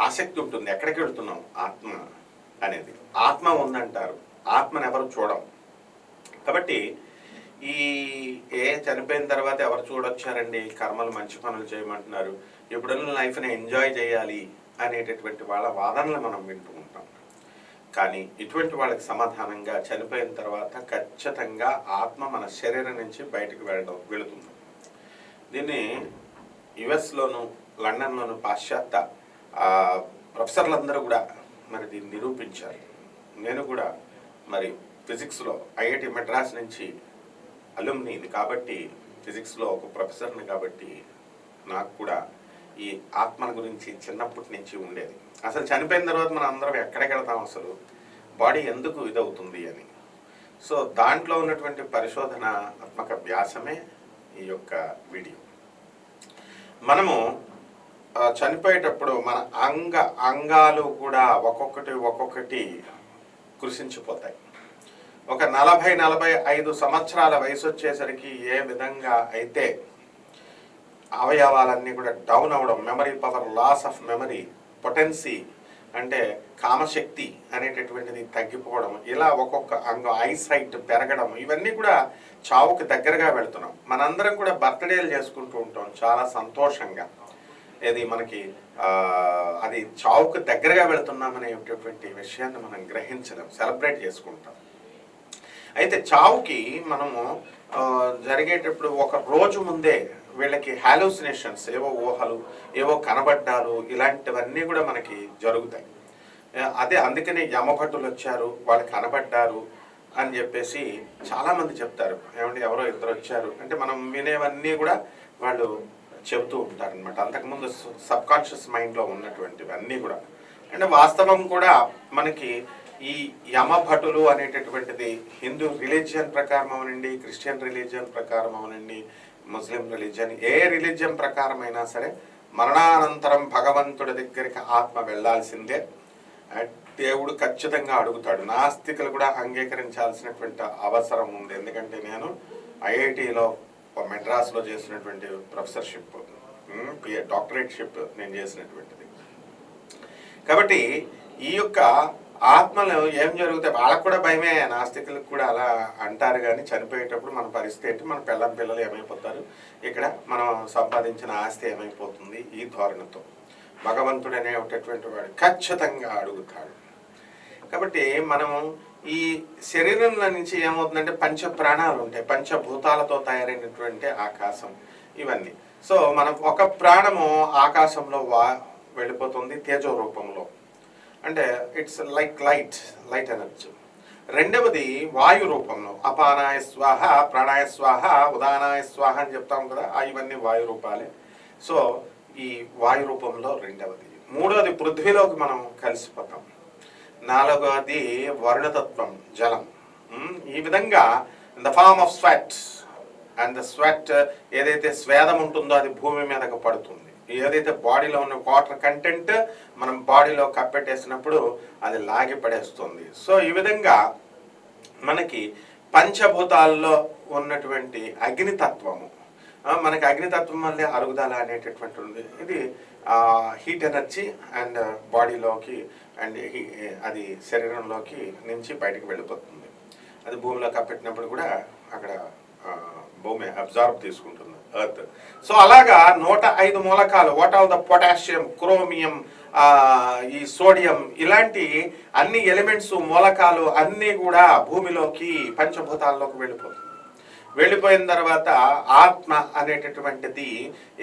ఆసక్తి ఉంటుంది. ఎక్కడికి వెళ్తున్నాం? ఆత్మ అనేది. ఆత్మ ఉందంటారు. ఆత్మను ఎవరు చూడం? కాబట్టి ఈ ఏ చనిపోయిన తర్వాత ఎవరు చూడొచ్చారండి? కర్మలు మంచి పనులు చేయమంటున్నారు. ఎప్పుడన్నా లైఫ్ని ఎంజాయ్ చేయాలి అనేటటువంటి వాళ్ళ వాదనలు మనం వింటూ ఉంటాం. కానీ ఇటువంటి వాళ్ళకి సమాధానంగా చనిపోయిన తర్వాత ఖచ్చితంగా ఆత్మ మన శరీరం నుంచి బయటకు వెళ్ళడం వెళుతుంది. దీన్ని యుఎస్లోను లండన్లోను పాశ్చాత్య ప్రొఫెసర్లందరూ కూడా మరి దీన్ని నిరూపించారు. నేను కూడా మరి ఫిజిక్స్లో ఐఐటి మెడ్రాస్ నుంచి అలుమ్ని ఇది కాబట్టి ఫిజిక్స్లో ఒక ప్రొఫెసర్ని కాబట్టి నాకు కూడా ఈ ఆత్మల గురించి చిన్నప్పటి నుంచి ఉండేది. అసలు చనిపోయిన తర్వాత మనం అందరం ఎక్కడికి వెళ్తాం అసలు? బాడీ ఎందుకు ఇదవుతుంది అని. సో దాంట్లో ఉన్నటువంటి పరిశోధనాత్మక వ్యాసమే ఈ యొక్క వీడియో. మనము చనిపోయేటప్పుడు మన అంగ అంగాలు కూడా ఒక్కొక్కటి ఒక్కొక్కటి కృషించిపోతాయి. ఒక నలభై నలభై ఐదు సంవత్సరాల వయసు వచ్చేసరికి ఏ విధంగా అయితే అవయవాలన్నీ కూడా డౌన్ అవ్వడం memory power loss of memory potency అంటే కామశక్తి అనేటటువంటిది తగ్గిపోవడం ఇలా ఒక్కొక్క అంగం ఐసైట్ పెరగడం ఇవన్నీ కూడా చావుకి దగ్గరగా వెళుతున్నాం. మనందరం కూడా బర్త్డేలు చేసుకుంటూ ఉంటాం. చాలా సంతోషంగా. ఇది మనకి అది చావుకు దగ్గరగా వెళుతున్నామనేటటువంటి విషయాన్ని మనం గ్రహించడం సెలబ్రేట్ చేసుకుంటాం. అయితే చావుకి మనము జరిగేటప్పుడు ఒక రోజు ముందే వీళ్ళకి హాలోసినేషన్స్ ఏవో ఊహలు ఏవో కనబడ్డాలు ఇలాంటివన్నీ కూడా మనకి జరుగుతాయి. అదే అందుకనే యమభటులు వచ్చారు వాళ్ళు కనబడ్డారు అని చెప్పేసి చాలామంది చెప్తారు. ఏమంటే ఎవరో ఇద్దరు వచ్చారు. అంటే మనం వినేవన్నీ కూడా వాళ్ళు చెబుతూ ఉంటారు అనమాట అంతకుముందు సబ్ కాన్షియస్ మైండ్లో ఉన్నటువంటివి అన్నీ కూడా. అంటే వాస్తవం కూడా మనకి ఈ యమభటులు అనేటటువంటిది హిందూ రిలీజియన్ ప్రకారం అవనండి క్రిస్టియన్ రిలీజియన్ ప్రకారం అవనండి ముస్లిం రిలీజియన్ ఏ రిలీజియన్ ప్రకారం అయినా సరే మరణానంతరం భగవంతుడి దగ్గరికి ఆత్మ వెళ్ళాల్సిందే. దేవుడు ఖచ్చితంగా అడుగుతాడు. నాస్తికులు కూడా అంగీకరించాల్సినటువంటి అవసరం ఉంది. ఎందుకంటే నేను ఐఐటిలో మెడ్రాస్లో చేసినటువంటి ప్రొఫెసర్షిప్ డాక్టరేట్షిప్ నేను చేసినటువంటిది. కాబట్టి ఈ యొక్క ఆత్మలు ఏం జరుగుతాయి వాళ్ళకు కూడా భయమే నాస్తికులకు కూడా అలా అంటారు కానీ చనిపోయేటప్పుడు మన పరిస్థితి ఏంటి? మన పిల్లం పిల్లలు ఏమైపోతారు? ఇక్కడ మనం సంపాదించిన ఆస్తి ఏమైపోతుంది? ఈ ధోరణితో. భగవంతుడనే అనేటటువంటి వాడు ఖచ్చితంగా అడుగుతాడు. కాబట్టి మనం ఈ శరీరంలో నుంచి ఏమవుతుందంటే పంచ ప్రాణాలు ఉంటాయి. పంచభూతాలతో తయారైనటువంటి ఆకాశం ఇవన్నీ. సో మనం ఒక ప్రాణము ఆకాశంలో వా వెళ్ళిపోతుంది తేజో రూపంలో అంటే it's like light light energy రెండవది వాయు రూపంలో. అపానాయ స్వాహ ప్రాణాయ స్వాహ ఉదానాయ స్వాహ అని చెప్తాం కదా ఇవన్నీ వాయు రూపాలే. సో ఈ వాయు రూపంలో రెండవది. మూడవది పృథ్వీలోకి మనం కలిసిపోతాం. నాలుగవది వరుణతత్వం జలం. ఈ విధంగా in the form of sweat and the sweat ఏదైతే స్వేదం ఉంటుందో అది భూమి మీదకు పడుతుంది. ఏదైతే బాడీలో ఉన్న వాటర్ కంటెంట్ మనం బాడీలో కప్పెట్టేసినప్పుడు అది లాగి పడేస్తుంది. సో ఈ విధంగా మనకి పంచభూతాల్లో ఉన్నటువంటి అగ్నితత్వము. మనకి అగ్నితత్వం వల్లే అరుగుదల అనేటటువంటి ఉంది. ఇది హీట్ ఎనర్జీ అండ్ బాడీలోకి అండ్ అది శరీరంలోకి నుంచి బయటకు వెళ్ళిపోతుంది. అది భూమిలో కప్పెట్టినప్పుడు కూడా అక్కడ భూమి అబ్జార్బ్ తీసుకుంటుంది ఎర్త్. సో అలాగా నూట ఐదు మూలకాలు what all the potassium chromium ఈ సోడియం ఇలాంటి అన్ని ఎలిమెంట్స్ మూలకాలు అన్నీ కూడా భూమిలోకి పంచభూతాల్లోకి వెళ్ళిపోతుంది. వెళ్ళిపోయిన తర్వాత ఆత్మ అనేటటువంటిది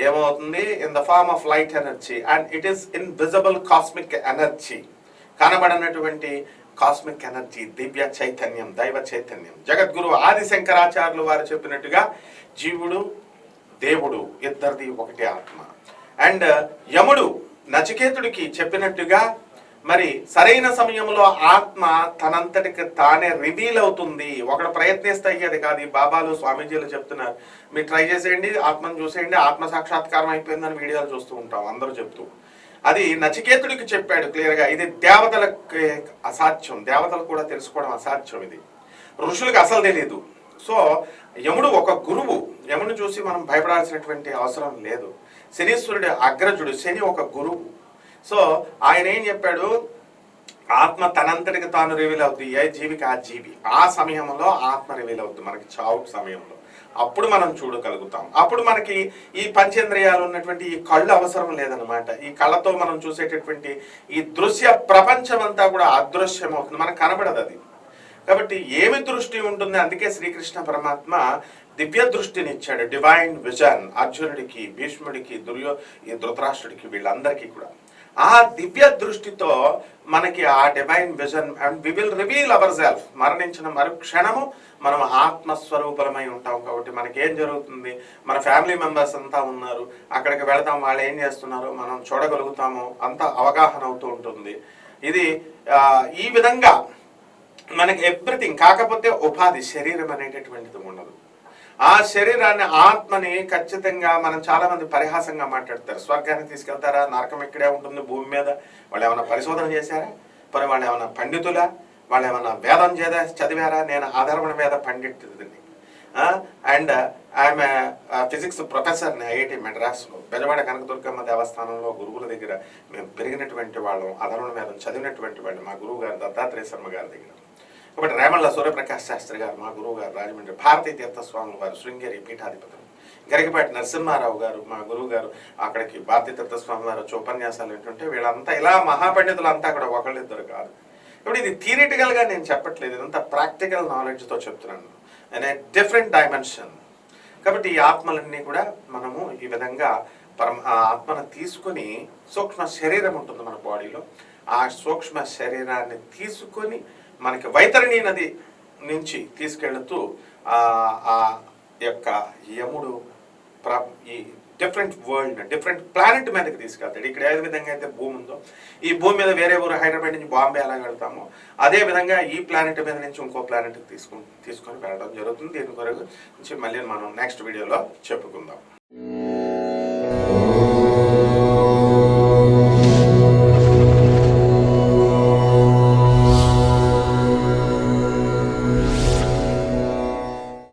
ఏమవుతుంది? In the form of light energy and it is invisible cosmic energy కనబడనటువంటి cosmic energy దివ్య చైతన్యం దైవ చైతన్యం. జగద్గురు ఆది శంకరాచార్యులు వారు చెప్పినట్టుగా జీవుడు దేవుడు ఇద్దరిది ఒకటే ఆత్మ. అండ్ యముడు నచికేతుడికి చెప్పినట్టుగా మరి సరైన సమయంలో ఆత్మ తనంతటికి తానే రివీల్ అవుతుంది. ఒకడు ప్రయత్నిస్తే అయ్యేది కాదు. ఈ బాబాలు స్వామీజీలు చెప్తున్నారు. మీరు ట్రై చేసేయండి ఆత్మను చూసేయండి ఆత్మ సాక్షాత్కారం అయిపోయిందని వీడియోలు చూస్తూ ఉంటాం. అందరూ చెప్తూ అది నచికేతుడికి చెప్పాడు క్లియర్గా ఇది దేవతలకు అసాధ్యం. దేవతలు కూడా తెలుసుకోవడం అసాధ్యం ఇది. ఋషులకు అసలు తెలియదు సో యముడు ఒక గురువు. యముడు చూసి మనం భయపడాల్సినటువంటి అవసరం లేదు. శనీశ్వరుడు అగ్రజుడు. శని ఒక గురువు. సో ఆయన ఏం చెప్పాడు? ఆత్మ తనంతటికి తాను రివీల్ అవుతుంది. ఏ జీవికి ఆ జీవి. ఆ సమయంలో ఆత్మ రివీల్ అవుతుంది. మనకి చావు సమయంలో. అప్పుడు మనం చూడగలుగుతాం. అప్పుడు మనకి ఈ పంచేంద్రియాలు ఉన్నటువంటి ఈ కళ్ళు అవసరం లేదనమాట ఈ కళ్ళతో మనం చూసేటటువంటి ఈ దృశ్య ప్రపంచం అంతా కూడా అదృశ్యం అవుతుంది మనకు కనబడదు అది. కాబట్టి ఏమి దృష్టి ఉంటుంది? అందుకే శ్రీకృష్ణ పరమాత్మ దివ్య దృష్టిని ఇచ్చాడు డివైన్ విజన్ అర్జునుడికి భీష్ముడికి దుర్యో ఈ ధృతరాష్ట్రుడికి వీళ్ళందరికీ కూడా. ఆ దివ్య దృష్టితో మనకి ఆ divine vision and we will reveal our self మరణించిన మరుక్షణము మనం ఆత్మస్వరూపలమై ఉంటాం కాబట్టి మనకి ఏం జరుగుతుంది? మన ఫ్యామిలీ మెంబర్స్ అంతా ఉన్నారు. అక్కడికి వెళతాం వాళ్ళు ఏం చేస్తున్నారు మనం చూడగలుగుతాము. అంత అవగాహన అవుతూ ఉంటుంది. ఇది ఈ విధంగా మనకి ఎవ్రీథింగ్ కాకపోతే ఉపాధి శరీరం అనేటటువంటిది ఉండదు. ఆ శరీరాన్ని ఆత్మని ఖచ్చితంగా మనం చాలా మంది పరిహాసంగా మాట్లాడతారు. స్వర్గాన్ని తీసుకెళ్తారా? నరకం ఇక్కడే ఉంటుంది భూమి మీద. వాళ్ళు ఏమైనా పరిశోధన చేశారా? మరి వాళ్ళు ఏమైనా పండితులా? వాళ్ళు ఏమైనా వేదం చేద చదివారా? నేను ఆధారమైన వేద పండితుడిని. అండ్ ఆమె ఫిజిక్స్ ప్రొఫెసర్ని ఐఐటి మెడ్రాస్లో. బెజవాడ కనకదుర్గమ్మ దేవస్థానంలో గురువుల దగ్గర మేము పెరిగినటువంటి వాళ్ళం ఆధారణ వేదం చదివినటువంటి వాళ్ళు మా గురువు గారు దత్తాత్రేయ శర్మ గారి దగ్గర. కాబట్టి రేమల్ల సూర్యప్రకాష్ శాస్త్రి గారు మా గురువు గారు రాజమండ్రి భారతీయ తీర్థస్వాముల వారు శృంగేరి పీఠాధిపతులు గరికపాటి నరసింహారావు గారు మా గురువు గారు అక్కడికి భారతీయ తీర్థస్వామి వారు వచ్చి ఉపన్యాసాలు ఏంటంటే వీళ్ళంతా ఇలా మహాపండితులంతా అక్కడ ఒకళ్ళిద్దరు కాదు. ఇప్పుడు ఇది థియరిటికల్గా నేను చెప్పట్లేదు ఇదంతా ప్రాక్టికల్ నాలెడ్జ్తో చెప్తున్నాను. అనే డిఫరెంట్ డైమెన్షన్ కాబట్టి ఈ ఆత్మలన్నీ కూడా మనము ఈ విధంగా పరమ ఆత్మను తీసుకొని సూక్ష్మ శరీరం ఉంటుంది మన బాడీలో ఆ సూక్ష్మ శరీరాన్ని తీసుకొని మనకి వైతరిణి నది నుంచి తీసుకెళ్తూ ఆ యొక్క యముడు ప్ర ఈ డిఫరెంట్ వరల్డ్ డిఫరెంట్ ప్లానెట్ మీదకి తీసుకెళ్తాడు. ఇక్కడ ఏ విధంగా అయితే భూమి ఉందో ఈ భూమి మీద వేరే ఊరు హైదరాబాద్ నుంచి బాంబే ఎలా వెళ్తామో అదే విధంగా ఈ ప్లానెట్ మీద నుంచి ఇంకో ప్లానెట్కి తీసుకుని తీసుకొని వెళ్ళడం జరుగుతుంది. దీని కొరకు నుంచి మళ్ళీ మనం నెక్స్ట్ వీడియోలో చెప్పుకుందాం.